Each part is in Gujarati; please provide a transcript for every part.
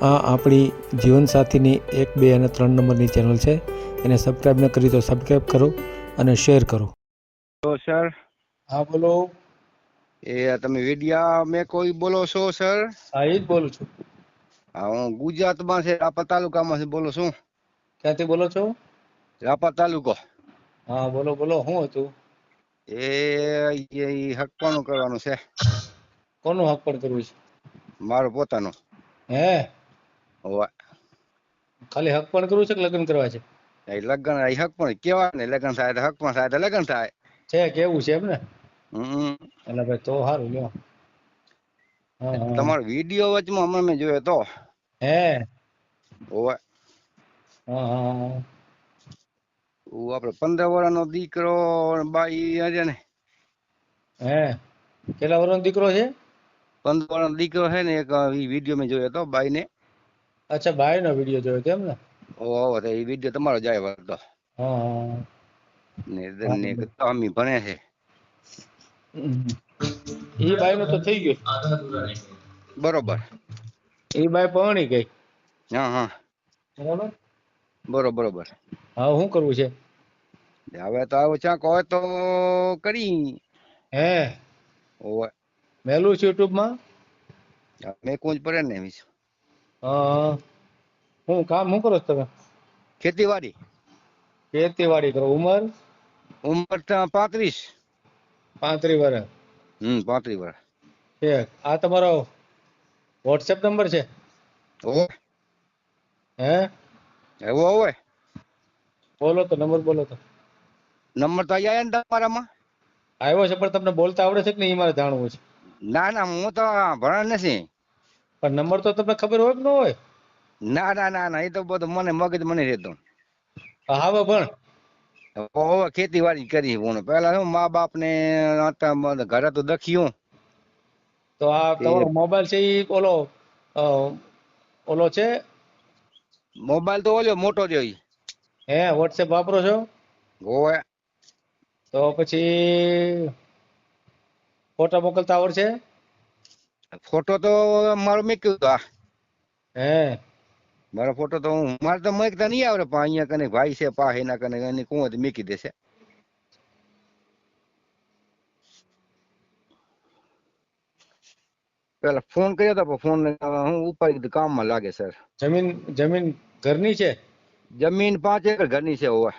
આ આપણી જીવનસાથીની એક બે અને ત્રણ નંબરની ચેનલ છે. એને સબસ્ક્રાઈબ ન કરી તો સબસ્ક્રાઈબ કરો અને શેર કરો. તો સર હા બોલો. એ તમે વિડિયા મેં કોઈ બોલો છો સર હા એ જ બોલું છું. હા હું ગુજરાતમાં છે રાપર તાલુકામાંથી બોલું છું ક્યાંથી બોલો છો? રાપર તાલુકો. હા બોલો બોલો શું હતું? એ એ હકવાનું કરવાનું છે? કોનું હક પણ કરવું છે? મારું પોતાનું. હે? હોવે. ખાલી હક પણ કરવું છે કે લગ્ન કરવા છે? એ લગ્ન એ હક પણ કેવા ને લગ્ન થાય તો હક પણ થાય તો લગ્ન થાય. છે કેવું છે એમ ને? હમ. એટલે ભાઈ તો સારું લ્યો. તમારો વીડિયો વચમાં હમણાં મેં જોયો તો. હે? હોવે. હા આપણે પંદર વર્ષનો દીકરો બાઈ છે ને. હે? કેટલા વર્ષનો દીકરો છે? પંદર વર્ષનો દીકરો છે ને એક વીડિયો મેં જોયો તો બાઈ ને અચ્છા ભાઈ નો વીડિયો જોયો કેમ ને ઓહો તો એ વીડિયો તમારો જાય હતો. હા. ને ને અમી ભણે છે. એ નું તો થઈ ગયું. બરોબર. એ બાઈ પહોણી ગઈ. હા હા. બરાબર? બરોબર બરોબર. હા શું કરવું છે? હવે તો આવું ચાક હોય તો કરી. હે? ઓ મેલું છે યુટ્યુબમાં મેં કોઈ પડે ને હા. હું કામ શું કરો છો તમે? ખેતીવાડી. ખેતીવાડી કરો. ઉંમર? ઉંમર પાંત્રીસ. પાંત્રીસ વર્ષ. હમ પાંત્રીસ વર્ષ. છે આ તમારો વોટ્સએપ નંબર છે? ઓવે હે? એવો હોય બોલો તો નંબર બોલો તો. નંબર તો આવ્યા ને તમારામાં? આવ્યો છે પણ તમને બોલતા આવડે છે કે નહીં? એ મારે જાણવું છે. ના ના હું તો ભણ નથી. પણ નંબર તો તમને ખબર હોય કે ન હોય? ના ના ના ના એ તો બધું મને મગજ મને રહેતો. હવે પણ. હવે ખેતીવાડી કરી હું. પેલા શું મા બાપ ને ઘરે તો દખ્યું. તો આ તમારો મોબાઈલ છે એ ઓલો ઓલો છે? મોબાઈલ તો ઓલ્યો મોટો રહ્યો. હે વોટ્સએપ વાપરો છો? હોવે. તો પછી ફોટા મોકલતા આવડશે? ફોટો તો મારો મેક્યો તો આ હે? મારો ફોટો તો હું મારે તો મેકતા નહીં આવડે પણ અહીંયા કને ભાઈ છે પા એના કને એની કું હતી મેકી દેશે. પેલા ફોન કર્યો તો પણ ફોન હું ઉપાડી દીધું કામમાં લાગે સર. જમીન જમીન ઘરની છે? જમીન પાંચ એકર ઘરની છે હોવે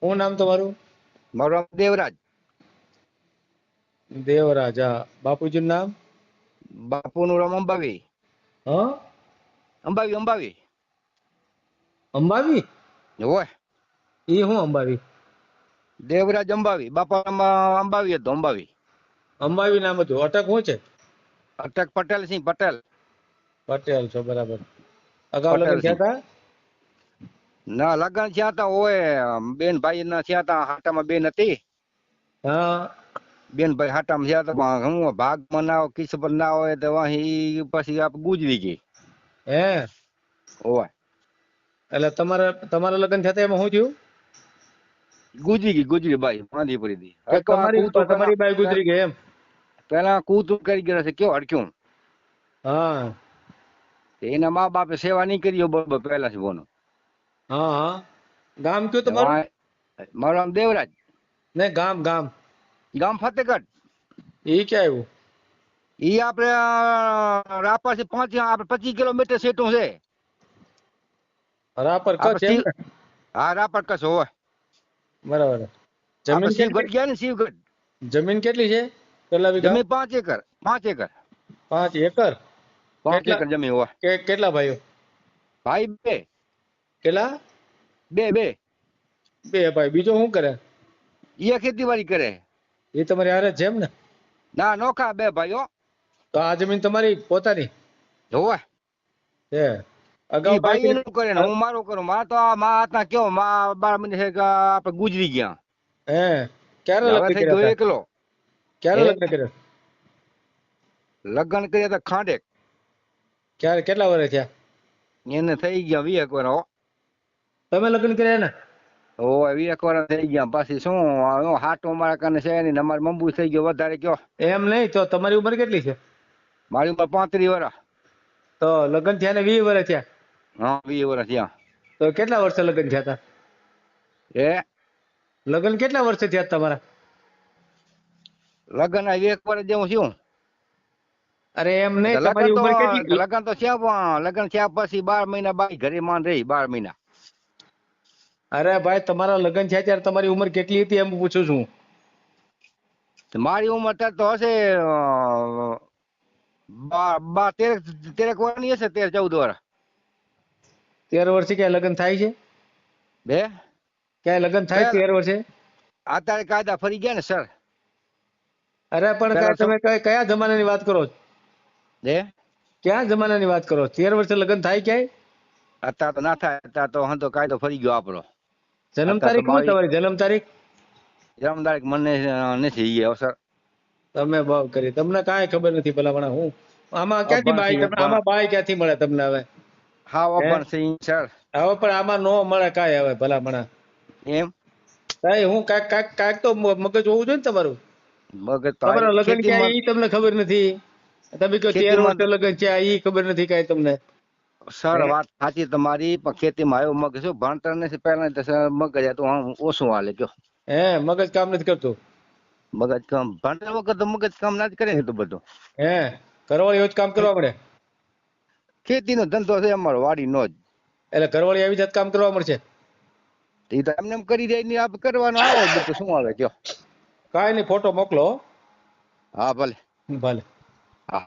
શું નામ તમારું? મારું નામ દેવરાજ. દેવરાજ હા. બાપુજીનું નામ? બાપુનું નામ અંબાવી. હા? અંબાવી અંબાવી. અંબાવી? હોય. એ હું અંબાવી? દેવરાજ અંબાવી. બાપા અંબાવી હતો અંબાવી. અંબાવી નામ હતું. અટક શું છે? અટક પટેલ સિંહ પટેલ. પટેલ છો બરાબર. અગાઉ લગ્ન થયા હતા? ના લગન થયા હતા હોય બેન ભાઈ ના થયા હતા હાટામાં બેન હતી. હા. બેન ભાઈ હાટામાં થયા તા હું ભાગમાં ના હોય કિસ્મત ના હોય તો વહી પછી આપ ગુજરી ગઈ. હે? ઓય. એટલે તમારા તમારા લગ્ન થયા એમાં શું થયું? ગુજરી ગઈ ગુજરી બાઈ માંદી પડી દી કે તમારી તમારી બાઈ ગુજરી ગઈ એમ? પેલા કૂતું કરી ગયા છે કેવો અડક્યું હા? એના મા બાપે સેવા નહીં કરી બરોબર પહેલા થી બોનો હા હા. ગામ કયું તમારું? મારું નામ દેવરાજ. ને ગામ ગામ. ગામ ફતેહગઢ એ ક્યાં આવ્યું ઈ આપણે રાપરથી પાંચ આપણે પચીસ કિલોમીટર સેટું છે રાપર કચ્છ આપણે એમ ને? શિવ- હા રાપર કચ્છ હોય બરાબર આપણે જમીન શિવગઢ કેટલી ગયા ને શિવગઢ જમીન કેટલી છે પેલા વીઘા જમીન પાંચ એકર પાંચ એકર પાંચ એકર પાંચ કેટલા? એકર જમીન હોય કે કેટલા ભાઈઓ ભાઈ બે કેટલા બે બે બે ભાઈ બીજો શું કરે એ ખેતીવાડી કરે એ તમારી હારે છે એમ ને? ના નોખા બે ભાઈઓ. તો આ જમીન તમારી પોતાની? હોય છે અગાઉ ભાઈ એનું કરે ને હું મારું કરું. મારે તો આ મા હાથના કેવો મા બાર મિનિટ છે કે આપણે ગુજરી ગયા. હે. ક્યારે લગ્ન કર્યા? એકલો. ક્યારે લગ્ન કર્યા? લગ્ન કર્યા હતા ખાંડે ક્યારે કેટલા વર્ષ થયા? એને થઈ ગયા વીસ એક વાર તમે લગ્ન કર્યા ને ઓય વીસ એક વાર થઈ ગયા. પાછી શું હાટો મારા કને છે ને અમારે મંબુ થઈ ગયો વધારે કયો. એમ નહીં તો તમારી ઉંમર કેટલી છે? મારી ઉંમર પાંત્રીસ વર્ષ તો લગ્ન થયા ને વીસ વર્ષ થયા? હા વીસ વર્ષ થયા. તો કેટલા વર્ષે લગ્ન થયા હતા એ? લગ્ન કેટલા વર્ષે થયા તમારા? લગ્ન એક વર્ષ જેવું થયું. અરે એમ નહીં તમારી લગ્ન ઉંમર કેટલી લગ્ન તો થયા પણ લગ્ન થયા પછી બાર મહિના બાઈ ઘરે માન રહી બાર મહિના. અરે ભાઈ તમારા લગ્ન થયા ત્યારે તમારી ઉંમર કેટલી હતી એમ પૂછું છું. મારી ઉંમર અત્યારે તો હશે બા તેર તેરેક વર્ષની હશે તેર ચૌદ વર્ષ. તેર વર્ષે ક્યાંય લગ્ન થાય છે? બે? ક્યાંય લગ્ન થાય તેર વર્ષે? અત્યારે કાયદા ફરી ગયા ને સર? અરે પણ તમે કયા જમાનાની વાત કરો છો? બે? ક્યાં જમાનાની વાત કરો છો? તેર વર્ષે લગ્ન થાય ક્યાંય? અત્યારે તો ના થાય અત્યારે તો હંધો કાયદો ફરી ગયો આપણો. જન્મ તારીખ શું તમારી? જન્મ તારીખ? જન્મ તારીખ મને નથી ગયો અવસર. તમે ભાવ કરી. તમને કાંઈ ખબર નથી ભલામણા હું? આમાં ક્યાંથી બાય તમને આમાં બાય ક્યાંથી મળે તમને હવે? હા? ઓપન સિંહ સર. હવે પણ આમાં નો મળે કાંઈ હવે ભલામણા એમ? કાંઈ હું કાંઈક કાંઈક કાંઈક તો મગજ હોવું જોઈએ ને તમારું? મગજ તમારા લગ્ન ક્યાં ઈ તમને ખબર નથી? તમે કહો તેર વર્ષે લગ્ન છે ઈ ખબર નથી કાંઈ તમને? સર વાત સાચી તમારી પણ ખેતીમાં આવ્યો મગજ શું ભણતર નથી પહેલા મગજ હતું ઓછું હાલે કયો હે મગજ કામ નથી કરતું? મગજ કામ ભણતર વગર તો મગજ કામ ના જ કરે ને તો બધું. હે ઘરવાળી એવું જ કામ કરવા મળે. ખેતીનો ધંધો છે અમારો વાડીનો જ. એટલે કરવાળી આવી જાત કામ કરવા મળશે? એ તો એમને એમ કરી દે આપણે કરવાનો આવો બધું શું આવે કયો કાંઈ નહીં ફોટો મોકલો. હા ભલે. ભલે. હા.